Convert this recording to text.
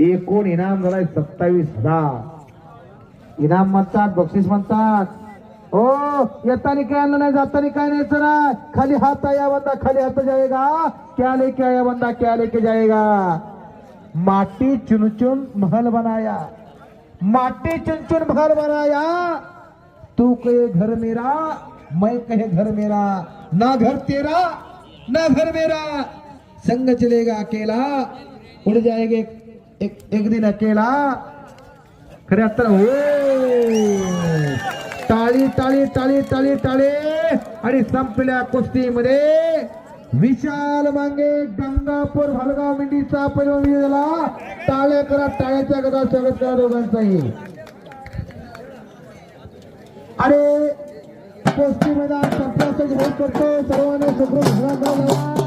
एकूण इनाम झालाय सत्तावीस हजार. इनाम म्हणतात बक्षीस म्हणतात. हो येतानी काय आणलं नाही जाताना काय नाही चला खाली हात या बंदा खाली हाथ जाएगा क्या लेके आया बंदा क्या लेके जाएगा माटी चुनचुन महल बनाया. माटी चुनचुन महल बनाया. तू कहे घर मेरा मैं कहे घर मेरा. ना घर तेरा ना घर मेरा. संग चलेगा अकेला उड़ जाएगा एक, एक, एक दिन अकेला खरे आता हो टाळी टाळी टाळी टाळी टाळी आणि संपल्या कुस्तीमध्ये विशाल मांगे गंगापूर भालगाव मिंडीचा पहिला विजय झाला टाळ्या करा टाळ्याच्या गदा स्वागत करा दोघांचाही अरे कुस्ती मैदान संपल्याचं करतो सर्वांना सुखरूप घरात